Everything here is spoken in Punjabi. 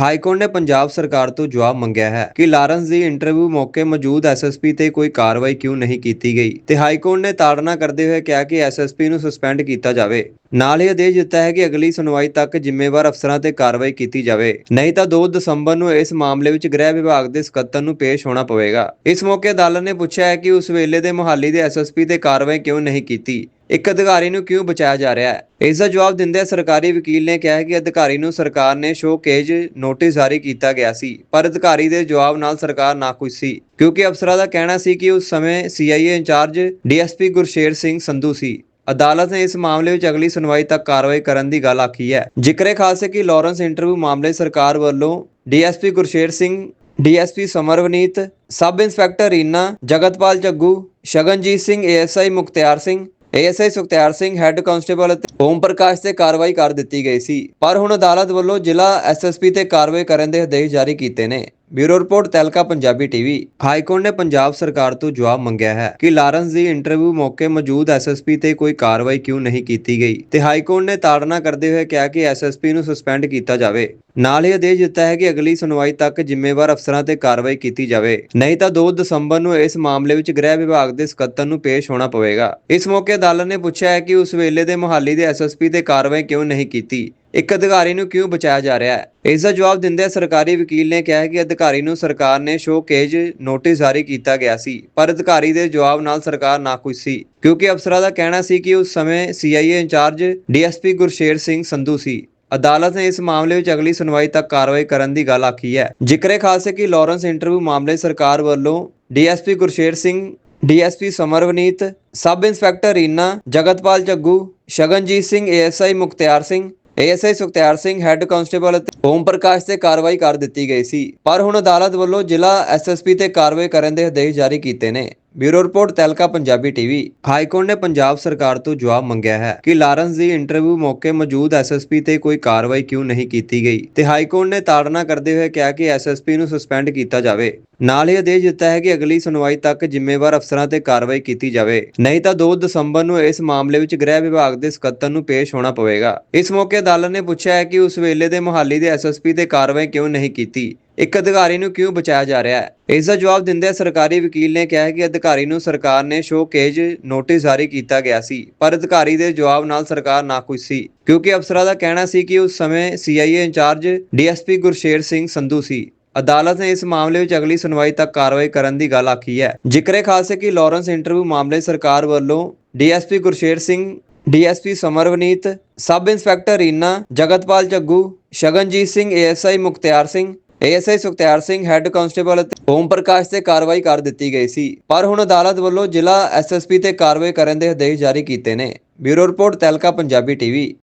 ਹਾਈ ਕੋਰਟ ਨੇ ਪੰਜਾਬ ਸਰਕਾਰ ਤੋਂ ਜਵਾਬ ਮੰਗਿਆ ਹੈ ਕਿ ਲਾਰੈਂਸ ਦੀ ਇੰਟਰਵਿਊ ਮੌਕੇ ਮੌਜੂਦ ਐਸਐਸਪੀ ਤੇ ਕੋਈ ਕਾਰਵਾਈ ਕਿਉਂ ਨਹੀਂ ਕੀਤੀ ਗਈ ਤੇ ਹਾਈਕੋਰਟ ਨੇ ਤਾੜਨਾ ਕਰਦੇ ਹੋਏ ਕਿਹਾ ਕਿ ਐਸਐਸਪੀ ਨੂੰ ਸਸਪੈਂਡ ਕੀਤਾ ਜਾਵੇ। ਨਾਲ ਹੀ ਆਦੇਸ਼ ਦਿੱਤਾ ਹੈ ਕਿ ਅਗਲੀ ਸੁਣਵਾਈ ਤੱਕ ਜ਼ਿੰਮੇਵਾਰ ਅਫਸਰਾਂ ਤੇ ਕਾਰਵਾਈ ਕੀਤੀ ਜਾਵੇ। ਨਹੀਂ ਤਾਂ 2 ਦਸੰਬਰ ਨੂੰ ਇਸ ਮਾਮਲੇ ਵਿੱਚ ਗ੍ਰਹਿ ਵਿਭਾਗ ਦੇ ਸਕੱਤਰ ਨੂੰ ਪੇਸ਼ ਹੋਣਾ ਪਵੇਗਾ। ਇਸ ਮੌਕੇ ਅਦਾਲਤ ਨੇ ਪੁੱਛਿਆ ਹੈ ਕਿ ਉਸ ਵੇਲੇ ਦੇ ਮੁਹਾਲੀ ਦੇ ਐਸਐਸਪੀ ਤੇ ਕਾਰਵਾਈ ਕਿਉਂ ਨਹੀਂ ਕੀਤੀ? ਇੱਕ ਅਧਿਕਾਰੀ ਨੂੰ ਕਿਉਂ ਬਚਾਇਆ ਜਾ ਰਿਹਾ ਹੈ? ਇਸ ਦਾ ਜਵਾਬ ਦਿੰਦੇ ਸਰਕਾਰੀ ਵਕੀਲ ਨੇ ਕਿਹਾ ਕਿ ਅਧਿਕਾਰੀ ਨੂੰ ਸਰਕਾਰ ਨੇ ਸ਼ੋਕੇਜ ਨੋਟਿਸ ਜਾਰੀ ਕੀਤਾ ਗਿਆ ਸੀ, ਪਰ ਅਧਿਕਾਰੀ ਦੇ ਜਵਾਬ ਨਾਲ ਸਰਕਾਰ ਨਾ ਕੁਝ ਸੀ, ਕਿਉਂਕਿ ਅਫਸਰਾਂ ਦਾ ਕਹਿਣਾ ਸੀ ਕਿ ਉਸ ਸਮੇਂ CIA in-charge DSP Gursher Singh Sandhu ਸੀ। ਅਦਾਲਤ ਨੇ ਇਸ ਮਾਮਲੇ ਵਿੱਚ ਅਗਲੀ ਸੁਣਵਾਈ ਤੱਕ ਕਾਰਵਾਈ ਕਰਨ ਦੀ ਗੱਲ ਆਖੀ ਹੈ। ਜ਼ਿਕਰੇ ਖਾਸ ਹੈ ਕਿ ਲਾਰੈਂਸ ਇੰਟਰਵਿਊ ਮਾਮਲੇ ਸਰਕਾਰ ਵੱਲੋਂ DSP Gursher Singh, DSP Samarvneet, sub inspector Reena, Jagatpal Jaggu Shaganjit Singh, ASI Mukhtiar Singh, ASI Sukhtiar Singh, head constable ਅਤੇ ਓਮ ਪ੍ਰਕਾਸ਼ ਤੇ ਕਾਰਵਾਈ ਕਰ ਦਿੱਤੀ ਗਈ ਸੀ। ਪਰ ਹੁਣ ਅਦਾਲਤ ਵੱਲੋਂ ਜ਼ਿਲ੍ਹਾ ਐਸਐਸਪੀ ਤੇ ਕਾਰਵਾਈ ਕਰਨ ਦੇ ਆਦੇਸ਼ ਜਾਰੀ ਕੀਤੇ ਨੇ। Bureau report ਤੈਲਕਾ Punjabi TV high court ਨੇ ਪੰਜਾਬ ਸਰਕਾਰ ਤੋਂ ਜਵਾਬ ਮੰਗਿਆ ਹੈ ਕਿ ਲਾਰੈਂਸ ਦੀ ਇੰਟਰਵਿਊ ਮੌਕੇ ਮੌਜੂਦ ਐਸਐਸਪੀ ਤੇ ਕੋਈ ਕਾਰਵਾਈ ਕਿਉਂ ਨਹੀਂ ਕੀਤੀ ਗਈ ਤੇ ਹਾਈਕੋਰਟ ਨੇ ਤਾੜਨਾ ਕਰਦੇ ਹੋਏ ਕਿਹਾ ਕਿ ਐਸਐਸਪੀ ਨੂੰ ਸਸਪੈਂਡ ਕੀਤਾ ਜਾਵੇ। ਨਾਲ ਹੀ ਆਦੇਸ਼ ਦਿੱਤਾ ਹੈ ਕਿ ਅਗਲੀ ਸੁਣਵਾਈ ਤੱਕ ਜ਼ਿੰਮੇਵਾਰ ਅਫਸਰਾਂ ਤੇ ਕਾਰਵਾਈ ਕੀਤੀ ਜਾਵੇ। ਨਹੀਂ ਤਾਂ 2 ਦਸੰਬਰ ਨੂੰ ਇਸ ਮਾਮਲੇ ਵਿੱਚ ਗ੍ਰਹਿ ਵਿਭਾਗ ਦੇ ਸਕੱਤਰ ਨੂੰ ਪੇਸ਼ ਹੋਣਾ ਪਵੇਗਾ। ਇਸ ਮੌਕੇ ਅਦਾਲਤ ਨੇ ਪੁੱਛਿਆ ਹੈ ਕਿ ਉਸ ਵੇਲੇ ਦੇ ਮੁਹਾਲੀ ਦੇ ਐਸਐਸਪੀ ਤੇ ਕਾਰਵਾਈ ਕਿਉਂ ਨਹੀਂ ਕੀਤੀ? ਇੱਕ ਅਧਿਕਾਰੀ ਨੂੰ ਕਿਉਂ ਬਚਾਇਆ ਜਾ ਰਿਹਾ ਹੈ? ਇਸ ਦਾ ਜਵਾਬ ਦਿੰਦੇ ਸਰਕਾਰੀ ਵਕੀਲ ਨੇ ਕਿਹਾ ਕਿ ਅਧਿਕਾਰੀ ਨੂੰ ਸਰਕਾਰ ਨੇ ਸ਼ੋਕੇਜ ਨੋਟਿਸ ਜਾਰੀ ਕੀਤਾ ਗਿਆ ਸੀ, ਪਰ ਅਧਿਕਾਰੀ ਦੇ ਜਵਾਬ ਨਾਲ ਸਰਕਾਰ ਨਾ ਨਾਖੁਸ਼ ਸੀ, ਕਿਉਂਕਿ ਅਫਸਰਾਂ ਦਾ ਕਹਿਣਾ ਸੀ ਕਿ ਉਸ ਸਮੇਂ CIA in charge DSP Gursher Singh Sandhu ਸੀ। ਅਦਾਲਤ ਨੇ ਇਸ ਮਾਮਲੇ ਵਿੱਚ ਅਗਲੀ ਸੁਣਵਾਈ ਤੱਕ ਕਾਰਵਾਈ ਕਰਨ ਦੀ ਗੱਲ ਆਖੀ ਹੈ। ਜ਼ਿਕਰੇ ਖਾਸੇ ਕਿ ਲਾਰੈਂਸ ਇੰਟਰਵਿਊ ਮਾਮਲੇ ਸਰਕਾਰ ਵੱਲੋਂ DSP Gursher Singh, DSP Samarvaneet, sub inspector Reena, Jagatpal Jaggu Shagunjeet Singh, ASI Mukhtiar Singh, ASI Sukhtiar Singh, head constable ਅਤੇ ਓਮ ਪ੍ਰਕਾਸ਼ ਤੇ ਕਾਰਵਾਈ ਕਰ ਦਿੱਤੀ ਗਈ ਸੀ। ਪਰ ਹੁਣ ਅਦਾਲਤ ਵੱਲੋਂ ਜ਼ਿਲ੍ਹਾ ਐਸਐਸਪੀ ਤੇ ਕਾਰਵਾਈ ਕਰਨ ਦੇ ਆਦੇਸ਼ ਜਾਰੀ ਕੀਤੇ ਨੇ। Bureau report, ਤੈਲਕਾ Punjabi TV. High court ਨੇ ਪੰਜਾਬ ਸਰਕਾਰ ਤੋਂ ਜਵਾਬ ਮੰਗਿਆ ਹੈ ਕਿ ਲਾਰੈਂਸ ਦੀ ਇੰਟਰਵਿਊ ਮੌਕੇ ਮੌਜੂਦ ਐਸਐਸਪੀ ਤੇ ਕੋਈ ਕਾਰਵਾਈ ਕਿਉਂ ਨਹੀਂ ਕੀਤੀ ਗਈ ਤੇ ਹਾਈਕੋਰਟ ਨੇ ਤਾੜਨਾ ਕਰਦੇ ਹੋਏ ਕਿਹਾ ਕਿ ਐਸਐਸਪੀ ਨੂੰ ਸਸਪੈਂਡ ਕੀਤਾ ਜਾਵੇ। ਨਾਲ ਹੀ ਆਦੇਸ਼ ਦਿੱਤਾ ਹੈ ਕਿ ਅਗਲੀ ਸੁਣਵਾਈ ਤੱਕ ਜ਼ਿੰਮੇਵਾਰ ਅਫਸਰਾਂ ਤੇ ਕਾਰਵਾਈ ਕੀਤੀ ਜਾਵੇ। ਨਹੀਂ ਤਾਂ 2 ਦਸੰਬਰ ਨੂੰ ਇਸ ਮਾਮਲੇ ਵਿੱਚ ਗ੍ਰਹਿ ਵਿਭਾਗ ਦੇ ਸਕੱਤਰ ਨੂੰ ਪੇਸ਼ ਹੋਣਾ ਪਵੇਗਾ। ਇਸ ਮੌਕੇ ਅਦਾਲਤ ਨੇ ਪੁੱਛਿਆ ਹੈ ਕਿ ਉਸ ਵੇਲੇ ਦੇ ਮੁਹਾਲੀ ਦੇ ਐਸਐਸਪੀ ਤੇ ਕਾਰਵਾਈ ਕਿਉਂ ਨਹੀਂ ਕੀਤੀ। ਇੱਕ ਅਧਿਕਾਰੀ ਨੂੰ ਕਿਉਂ ਬਚਾਇਆ ਜਾ ਰਿਹਾ ਹੈ? ਇਸ ਦਾ ਜਵਾਬ ਦਿੰਦੇ ਸਰਕਾਰੀ ਵਕੀਲ ਨੇ ਕਿਹਾ ਕਿ ਅਧਿਕਾਰੀ ਨੂੰ ਸਰਕਾਰ ਨੇ ਸ਼ੋਕੇਜ ਨੋਟਿਸ ਜਾਰੀ ਕੀਤਾ ਗਿਆ ਸੀ, ਪਰ ਅਧਿਕਾਰੀ ਦੇ ਜਵਾਬ ਨਾਲ ਸਰਕਾਰ ਨਾ ਨਾਖੁਸ਼ ਸੀ, ਕਿਉਂਕਿ ਅਫਸਰਾਂ ਦਾ ਕਹਿਣਾ ਸੀ ਕਿ ਉਸ ਸਮੇਂ CIA in charge DSP Gursher Singh Sandhu ਸੀ। ਅਦਾਲਤ ਨੇ ਇਸ ਮਾਮਲੇ ਵਿੱਚ ਅਗਲੀ ਸੁਣਵਾਈ ਤੱਕ ਕਾਰਵਾਈ ਕਰਨ ਦੀ ਗੱਲ ਆਖੀ ਹੈ। ਜ਼ਿਕਰੇ ਖਾਸ ਹੈ ਕਿ ਲਾਰੈਂਸ ਇੰਟਰਵਿਊ ਮਾਮਲੇ ਸਰਕਾਰ ਵੱਲੋਂ DSP Gursher Singh, DSP Samarvaneet, sub inspector Reena, Jagatpal Jaggu Shagunjeet Singh ASI Mukhtiar Singh ASI Sukhtiar Singh head constable ਅਤੇ ਓਮ ਪ੍ਰਕਾਸ਼ ਤੇ ਕਾਰਵਾਈ ਕਰ ਦਿੱਤੀ ਗਈ ਸੀ। ਪਰ ਹੁਣ ਅਦਾਲਤ ਵੱਲੋਂ ਜ਼ਿਲ੍ਹਾ ਐਸਐਸਪੀ ਤੇ ਕਾਰਵਾਈ ਕਰਨ ਦੇ ਆਦੇਸ਼ ਜਾਰੀ ਕੀਤੇ ਨੇ। Bureau report, ਤੈਲਕਾ, Punjabi TV